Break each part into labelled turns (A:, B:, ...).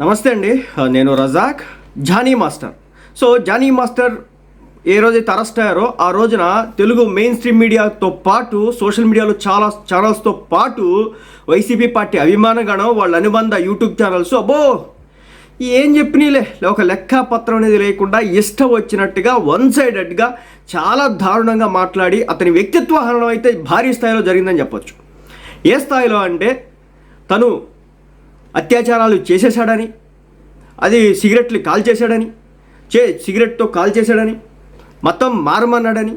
A: నమస్తే అండి. నేను Razak Jani master. So Jani master ఏ రోజైతే అరెస్ట్ అయ్యారో ఆ రోజున తెలుగు మెయిన్ స్ట్రీమ్ మీడియాతో పాటు సోషల్ మీడియాలో చాలా ఛానల్స్తో పాటు వైసీపీ పార్టీ అభిమానగణం వాళ్ళ అనుబంధ యూట్యూబ్ ఛానల్స్ అబ్బో! ఏం చెప్పినీలే. ఒక లెక్కపత్రం అనేది లేకుండా ఇష్టం వచ్చినట్టుగా వన్ సైడెడ్గా చాలా దారుణంగా మాట్లాడి అతని వ్యక్తిత్వ హరణం అయితే భారీ స్థాయిలో జరిగిందని చెప్పొచ్చు. ఏ స్థాయిలో అంటే తను అత్యాచారాలు చేసేశాడని అది సిగరెట్లు కాల్ చేశాడని చే సిగరెట్తో కాల్ చేశాడని మతం మారమన్నాడని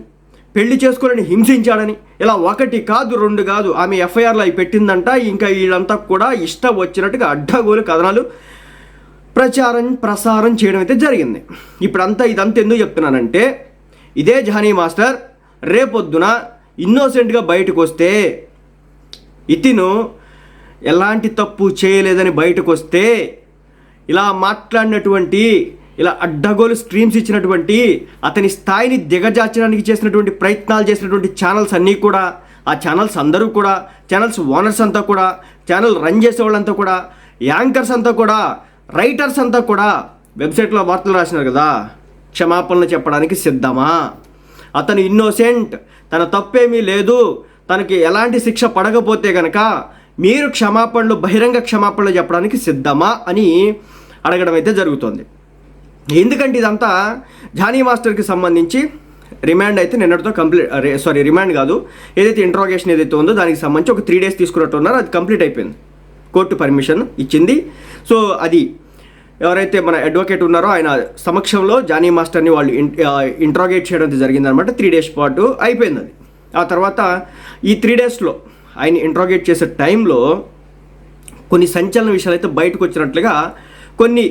A: పెళ్ళి చేసుకోవాలని హింసించాడని ఇలా ఒకటి కాదు రెండు కాదు ఆమె ఎఫ్ఐఆర్లో అవి పెట్టిందంట ఇంకా వీళ్ళంతా కూడా ఇష్టం వచ్చినట్టుగా అడ్డగోలు కథనాలు ప్రచారం ప్రసారం చేయడం అయితే జరిగింది. ఇప్పుడంతా ఇదంతా ఎందుకు చెప్తున్నానంటే ఇదే జానీ మాస్టర్ రేపొద్దున ఇన్నోసెంట్గా బయటకు వస్తే ఇతిను ఎలాంటి తప్పు చేయలేదని బయటకు వస్తే ఇలా మాట్లాడినటువంటి ఇలా అడ్డగోలు స్ట్రీమ్స్ ఇచ్చినటువంటి అతని స్థాయిని దిగజార్చడానికి చేసినటువంటి ప్రయత్నాలు చేసినటువంటి ఛానల్స్ అన్నీ కూడా ఆ ఛానల్స్ అందరూ కూడా ఛానల్స్ ఓనర్స్ అంతా కూడా ఛానల్ రన్ చేసే వాళ్ళంతా కూడా యాంకర్స్ అంతా కూడా రైటర్స్ అంతా కూడా వెబ్సైట్లో వార్తలు రాసినారు కదా? క్షమాపణలు చెప్పడానికి సిద్ధమా? అతను ఇన్నోసెంట్ తన తప్పేమీ లేదు తనకి ఎలాంటి శిక్ష పడకపోతే కనుక మీరు క్షమాపణలు బహిరంగ క్షమాపణలు చెప్పడానికి సిద్ధమా అని అడగడం అయితే జరుగుతుంది. ఎందుకంటే ఇదంతా జానీ మాస్టర్కి సంబంధించి రిమాండ్ అయితే నిన్నటితో కంప్లీట్ సారీ రిమాండ్ కాదు. ఏదైతే ఇంట్రోగేషన్ ఏదైతే ఉందో దానికి సంబంధించి ఒక త్రీ డేస్ తీసుకున్నట్టు ఉన్నారో. అది కంప్లీట్ అయిపోయింది. కోర్టు పర్మిషన్ ఇచ్చింది. సో అది ఎవరైతే మన అడ్వకేట్ ఉన్నారో ఆయన సమక్షంలో జానీ మాస్టర్ని వాళ్ళు ఇంట్రాగేట్ చేయడం అయితే జరిగిందనమాట త్రీ డేస్ పాటు అయిపోయింది అది. ఆ తర్వాత ఈ త్రీ డేస్లో ఆయన ఇంట్రాగేట్ చేసే టైంలో కొన్ని సంచలన విషయాలు అయితే బయటకు వచ్చినట్లుగా కొన్ని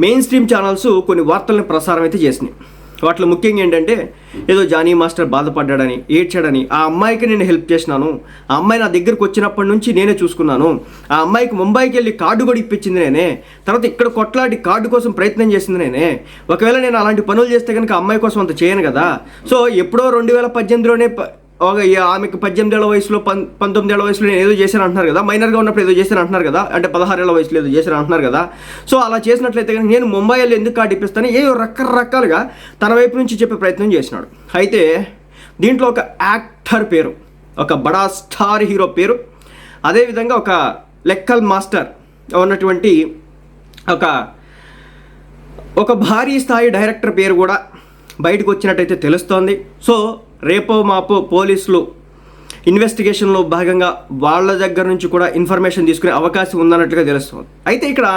A: మెయిన్ స్ట్రీమ్ ఛానల్స్ కొన్ని వార్తలను ప్రసారం అయితే చేసినాయి. వాటిలో ముఖ్యంగా ఏంటంటే ఏదో జానీ మాస్టర్ బాధపడ్డాడని ఏడ్చాడని ఆ అమ్మాయికి నేను హెల్ప్ చేసినాను ఆ అమ్మాయి నా దగ్గరకు వచ్చినప్పటి నుంచి నేనే చూసుకున్నాను ఆ అమ్మాయికి ముంబైకి వెళ్ళి కార్డు కూడా ఇప్పించింది నేనే తర్వాత ఇక్కడ కొట్లాడి కార్డు కోసం ప్రయత్నం చేసింది నేనే ఒకవేళ నేను అలాంటి పనులు చేస్తే కనుక అమ్మాయి కోసం అంత చేయను కదా. సో ఎప్పుడో రెండు వేల పద్దెనిమిదిలోనే ప- ఒక ఆమెకు పద్దెనిమిదేళ్ళ వయసులో పం పంతొమ్మిది వయసులో నేను ఏదో చేశాను అంటున్నారు కదా మైనర్గా ఉన్నప్పుడు ఏదో చేశాను అంటున్నారు కదా అంటే పదహారేళ్ళ వయసులో ఏదో చేశాను అంటున్నారు కదా. సో అలా చేసినట్లయితే కనుక నేను ముంబై వెళ్ళి ఎందుకు కార్డు ఇప్పిస్తాను? ఏదో రకరకాలుగా తన వైపు నుంచి చెప్పే ప్రయత్నం చేసినాడు. అయితే దీంట్లో ఒక యాక్టర్ పేరు ఒక బడా స్టార్ హీరో పేరు అదేవిధంగా ఒక లెక్కల్ మాస్టర్ ఉన్నటువంటి ఒక ఒక భారీ స్థాయి డైరెక్టర్ పేరు కూడా బయటకు వచ్చినట్టయితే తెలుస్తోంది. సో రేపో మాపో పోలీసులు ఇన్వెస్టిగేషన్లో భాగంగా వాళ్ళ దగ్గర నుంచి కూడా ఇన్ఫర్మేషన్ తీసుకునే అవకాశం ఉందన్నట్టుగా తెలుస్తుంది. అయితే ఇక్కడ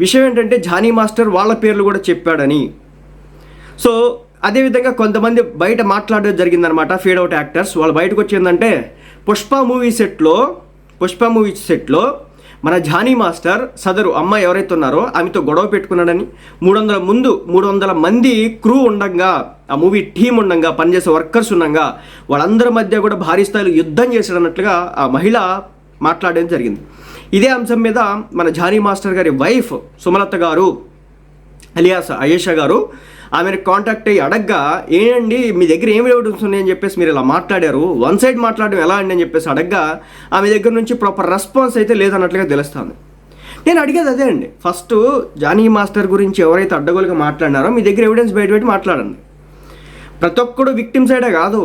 A: విషయం ఏంటంటే జానీ మాస్టర్ వాళ్ళ పేర్లు కూడా చెప్పాడని. సో అదేవిధంగా కొంతమంది బయట మాట్లాడడం జరిగిందనమాట ఫీడ్ అవుట్ యాక్టర్స్. వాళ్ళు బయటకు వచ్చిందంటే పుష్ప మూవీ సెట్లో పుష్ప మూవీ సెట్లో మన జానీ మాస్టర్ సదరు అమ్మాయి ఎవరైతే ఉన్నారో ఆమెతో గొడవ పెట్టుకున్నాడని మూడు వందల ముందు మూడు వందల మంది క్రూ ఉండంగా ఆ మూవీ టీం ఉండగా పనిచేసే వర్కర్స్ ఉండగా వాళ్ళందరి మధ్య కూడా భారీ స్థాయిలో యుద్ధం చేశాడన్నట్లుగా ఆ మహిళ మాట్లాడడం జరిగింది. ఇదే అంశం మీద మన జానీ మాస్టర్ గారి వైఫ్ సుమలత గారు అలియాస్ అయేషా గారు ఆమెను కాంటాక్ట్ అయ్యి అడగ్గా ఏంటండి మీ దగ్గర ఏమి ఎవిడెన్స్ ఉన్నాయని చెప్పేసి మీరు ఇలా మాట్లాడారు. వన్ సైడ్ మాట్లాడడం ఎలా అండి అని చెప్పేసి అడగ్గా ఆమె దగ్గర నుంచి ప్రాపర్ రెస్పాన్స్ అయితే లేదన్నట్లుగా తెలుస్తుంది. నేను అడిగేది అదే అండి. ఫస్ట్ జానీ మాస్టర్ గురించి ఎవరైతే అడ్డగోలుగా మాట్లాడినారో మీ దగ్గర ఎవిడెన్స్ బయటపెట్టి మాట్లాడండి. ప్రతి ఒక్కడు విక్టిమ్ సైడే కాదు.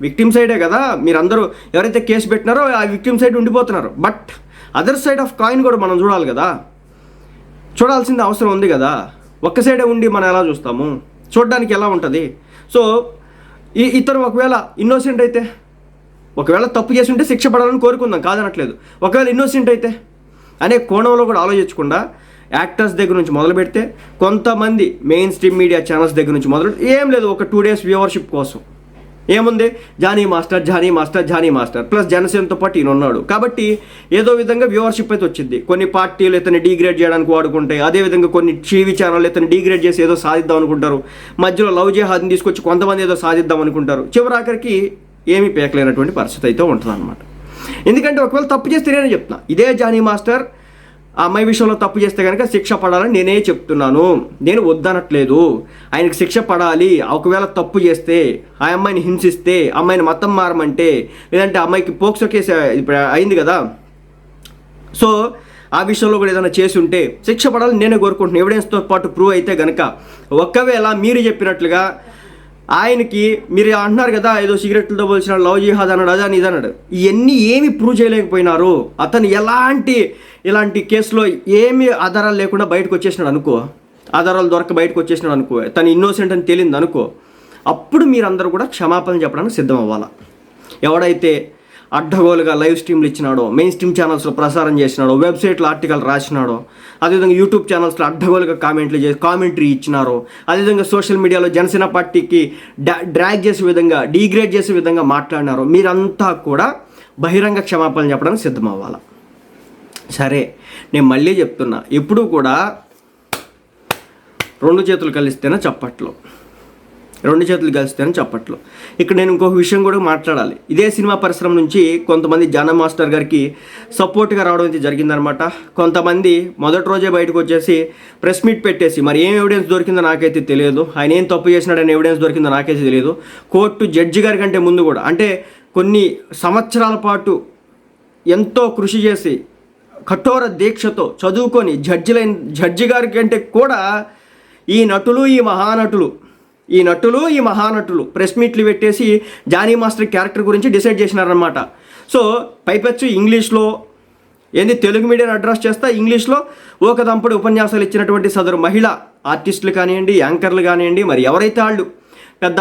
A: విక్టిమ్ సైడే కదా మీరందరూ ఎవరైతే కేసు పెట్టినారో ఆ victim side ఉండిపోతున్నారు. But other side of coin కూడా మనం చూడాలి కదా. చూడాల్సింది అవసరం ఉంది కదా. ఒక్క సైడే ఉండి మనం ఎలా చూస్తాము? చూడడానికి ఎలా ఉంటుంది? సో ఈ ఇతను ఒకవేళ ఇన్నోసెంట్ అయితే ఒకవేళ తప్పు చేసి ఉంటే శిక్ష పడాలని కోరుకుందాం కాదనట్లేదు. ఒకవేళ ఇన్నోసెంట్ అయితే అనే కోణంలో కూడా ఆలోచించకుండా యాక్టర్స్ దగ్గర నుంచి మొదలు పెడితే కొంతమంది మెయిన్ స్ట్రీమ్ మీడియా ఛానల్స్ దగ్గర నుంచి మొదలు ఏం లేదు ఒక టూ డేస్ వ్యూవర్షిప్ కోసం. ఏముంది? Jani master Jani master Jani master. Plus జనసేనతో పాటు ఈయన ఉన్నాడు. కాబట్టి ఏదో విధంగా వ్యూవర్షిప్ అయితే వచ్చింది. కొన్ని పార్టీలు ఇతన్ని డీగ్రేడ్ చేయడానికి వాడుకుంటాయి. అదేవిధంగా కొన్ని టీవీ ఛానల్ ఇతను డీగ్రేడ్ చేసి ఏదో సాధిద్దాం అనుకుంటారు. మధ్యలో లవ్ జేహాద్ని తీసుకొచ్చి కొంతమంది ఏదో సాధిద్దాం అనుకుంటారు. చివరాఖరికి ఏమీ పేకలేనటువంటి పరిస్థితి అయితే ఉంటుంది ఎందుకంటే ఒకవేళ తప్పు చేస్తే నేనే చెప్తున్నా. ఇదే జానీ మాస్టర్ ఆ అమ్మాయి విషయంలో తప్పు చేస్తే కనుక శిక్ష పడాలని నేనే చెప్తున్నాను. నేను వద్దనట్లేదు. ఆయనకి శిక్ష పడాలి. ఒకవేళ తప్పు చేస్తే ఆ అమ్మాయిని హింసిస్తే అమ్మాయిని మతం మారమంటే లేదంటే అమ్మాయికి పోక్సో కేసు ఇప్పుడు అయింది కదా. సో ఆ విషయంలో కూడా ఏదైనా చేసి ఉంటే శిక్ష పడాలని నేనే కోరుకుంటున్నాను. ఎవిడెన్స్తో పాటు ప్రూవ్ అయితే గనక ఒక్కవేళ మీరు చెప్పినట్లుగా ఆయనకి మీరు అంటున్నారు కదా ఏదో సిగరెట్లతో పోల్చిన లవ్ జిహాద్ అన్నాడు అదని అని ఇది అన్నాడు. ఇవన్నీ ఏమి ప్రూవ్ చేయలేకపోయినారు. అతను ఎలాంటి ఇలాంటి కేసులో ఏమి ఆధారాలు లేకుండా బయటకు వచ్చేసినాడు అనుకో. ఆధారాలు దొరక బయటకు వచ్చేసినాడు అనుకో. తను ఇన్నోసెంట్ అని తేలింది అనుకో. అప్పుడు మీరందరూ కూడా క్షమాపణ చెప్పడానికి సిద్ధం అవ్వాలా ఎవడైతే అడ్డగోలుగా లైవ్ స్ట్రీమ్లు ఇచ్చినాడో మెయిన్ స్ట్రీమ్ ఛానల్స్లో ప్రసారం చేసినాడో వెబ్సైట్లో ఆర్టికల్ రాసినాడో అదేవిధంగా యూట్యూబ్ ఛానల్స్లో అడ్డగోలుగా కామెంట్లు చేసి కామెంటరీ ఇచ్చినారో అదేవిధంగా సోషల్ మీడియాలో జనసేన పార్టీకి డా డ్రాగ్ చేసే విధంగా డీగ్రేడ్ చేసే విధంగా మాట్లాడినారో మీరంతా కూడా బహిరంగ క్షమాపణలు చెప్పడానికి సిద్ధం అవ్వాలా సరే నేను మళ్ళీ చెప్తున్నా. ఎప్పుడూ కూడా రెండు చేతులు కలిస్తేనే చప్పట్లు. రెండు చేతులు కలిస్తేనే చప్పట్లు. ఇక్కడ నేను ఇంకొక విషయం కూడా మాట్లాడాలి. ఇదే సినిమా పరిశ్రమ నుంచి కొంతమంది జాన మాస్టర్ గారికి సపోర్ట్గా రావడం అయితే జరిగిందనమాట కొంతమంది మొదటి రోజే బయటకు వచ్చేసి ప్రెస్ మీట్ పెట్టేసి మరి ఏం ఎవిడెన్స్ దొరికిందో నాకైతే తెలియదు. ఆయన ఏం తప్పు చేసినాడని ఎవిడెన్స్ దొరికిందో నాకైతే తెలియదు. కోర్టు జడ్జి గారి కంటే ముందు కూడా అంటే కొన్ని సంవత్సరాల పాటు ఎంతో కృషి చేసి కఠోర దీక్షతో చదువుకొని జడ్జిలైన జడ్జి గారి కంటే కూడా ఈ నటులు ఈ మహానటులు ఈ నటులు ఈ మహానటులు ప్రెస్ మీట్లు పెట్టేసి జానీ మాస్టర్ క్యారెక్టర్ గురించి డిసైడ్ చేసినారనమాట సో పైపెచ్చు ఇంగ్లీష్లో ఏంది తెలుగు మీడియం అడ్రస్ చేస్తా ఇంగ్లీష్లో ఒక దంపడి ఉపన్యాసాలు ఇచ్చినటువంటి సదరు మహిళ ఆర్టిస్టులు కానివ్వండి యాంకర్లు కానివ్వండి మరి ఎవరైతే వాళ్ళు పెద్ద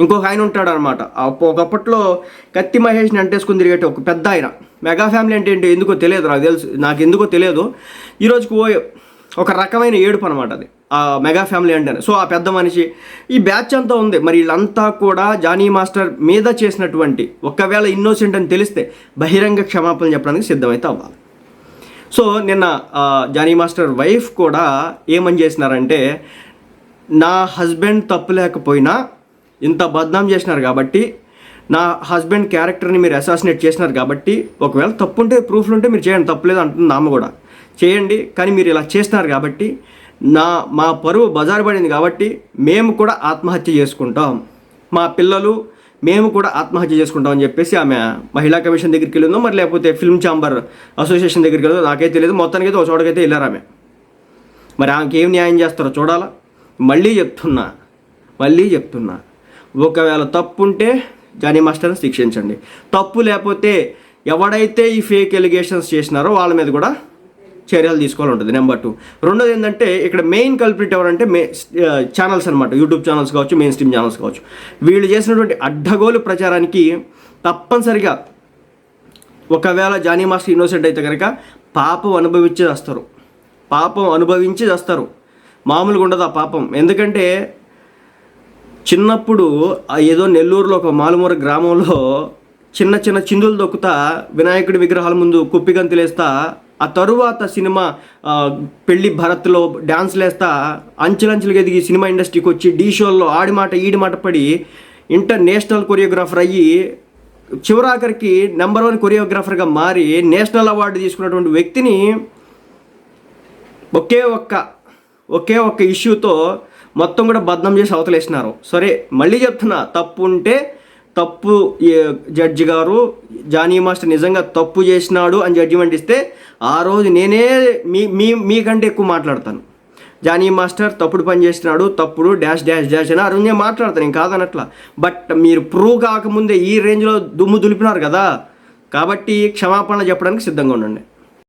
A: ఇంకొక ఆయన ఉంటాడు అనమాట ఒకప్పట్లో కత్తి మహేష్ని అంటేసుకుని తిరిగేట ఒక పెద్ద ఆయన. మెగా ఫ్యామిలీ అంటే ఏంటి ఎందుకో తెలియదు నాకు తెలుసు నాకు ఎందుకో తెలియదు. ఈరోజుకు ఓ ఒక రకమైన ఏడుపు అనమాట అది ఆ మెగా ఫ్యామిలీ అంటేనే. సో ఆ పెద్ద మనిషి ఈ బ్యాచ్ అంతా ఉంది. మరి వీళ్ళంతా కూడా జానీ మాస్టర్ మీద చేసినటువంటి ఒకవేళ ఇన్నోసెంట్ అని తెలిస్తే బహిరంగ క్షమాపణ చెప్పడానికి సిద్ధమైతే అవ్వాలి. సో నిన్న జానీ మాస్టర్ వైఫ్ కూడా ఏమని చేసినారంటే నా హస్బెండ్ తప్పు లేకపోయినా ఇంత బద్నాం చేసినారు కాబట్టి నా హస్బెండ్ క్యారెక్టర్ని మీరు అసాసినేట్ చేసినారు కాబట్టి ఒకవేళ తప్పు ఉంటే ప్రూఫ్లు ఉంటే మీరు చేయండి. తప్పులేదు అంటుంది ఆమె కూడా. చేయండి కానీ మీరు ఇలా చేస్తున్నారు కాబట్టి నా మా పరువు బజారు పడింది కాబట్టి మేము కూడా ఆత్మహత్య చేసుకుంటాం. మా పిల్లలు మేము కూడా ఆత్మహత్య చేసుకుంటాం అని చెప్పేసి ఆమె మహిళా కమిషన్ దగ్గరికి వెళ్ళిందో మరి లేకపోతే ఫిల్మ్ ఛాంబర్ అసోసియేషన్ దగ్గరికి వెళ్ళిందో నాకైతే తెలియదు. మొత్తానికి అయితే ఒక చోటకైతే వెళ్ళారు ఆమె. మరి ఆమెకి ఏం న్యాయం చేస్తారో చూడాలా? మళ్ళీ చెప్తున్నా. మళ్ళీ చెప్తున్నా. ఒకవేళ తప్పు ఉంటే జానీ మాస్టర్ని శిక్షించండి. తప్పు లేకపోతే ఎవడైతే ఈ ఫేక్ ఎలిగేషన్స్ చేసినారో వాళ్ళ మీద కూడా చర్యలు తీసుకోవాలి ఉంటుంది నెంబర్ టూ రెండోది ఏంటంటే ఇక్కడ మెయిన్ కల్ప్రిట్ ఎవరంటే మే ఛానల్స్ అనమాట యూట్యూబ్ ఛానల్స్ కావచ్చు మెయిన్ స్ట్రీమ్ ఛానల్స్ కావచ్చు. వీళ్ళు చేసినటువంటి అడ్డగోలు ప్రచారానికి తప్పనిసరిగా ఒకవేళ జానీ మాస్టర్ ఇన్నోసెంట్ అయితే కనుక పాపం అనుభవించి వస్తారు. పాపం అనుభవించి వస్తారు. మామూలుగా ఉండదు ఆ పాపం. ఎందుకంటే చిన్నప్పుడు ఆ ఏదో నెల్లూరులో ఒక మాలుమూర గ్రామంలో చిన్న చిన్న చిందులు దొక్కుతా వినాయకుడి విగ్రహాల ముందు కుప్పి గంతులేస్తా ఆ తరువాత సినిమా పెళ్ళి పెళ్ళి భరత్లో డ్యాన్స్లు వేస్తా అంచెలంచెలుగా ఎదిగి సినిమా ఇండస్ట్రీకి వచ్చి డీ షోల్లో ఆడి మాట ఈడి మాట పడి ఇంటర్నేషనల్ కొరియోగ్రాఫర్ అయ్యి చివరాఖరికి నెంబర్ వన్ కొరియోగ్రాఫర్గా మారి నేషనల్ అవార్డు తీసుకున్నటువంటి వ్యక్తిని ఒకే ఒక్క ఒకే ఒక్క ఇష్యూతో మొత్తం కూడా బద్నం చేసి అవతలేసినారు. సరే మళ్ళీ చెప్తున్నా తప్పు ఉంటే తప్పు జడ్జి గారు జానీ మాస్టర్ నిజంగా తప్పు చేసినాడు అని జడ్జిమెంట్ ఇస్తే ఆ రోజు నేనే మీ మీ మీకంటే ఎక్కువ మాట్లాడతాను. జానీ మాస్టర్ తప్పుడు పని చేసినాడు తప్పుడు డాష్ డాష్ డాష్ అని ఆ నేను మాట్లాడతాను నేను కాదనట్లా. బట్ మీరు ప్రూవ్ కాకముందే ఈ రేంజ్లో దుమ్ము దులిపినారు కదా. కాబట్టి క్షమాపణ చెప్పడానికి సిద్ధంగా ఉండండి.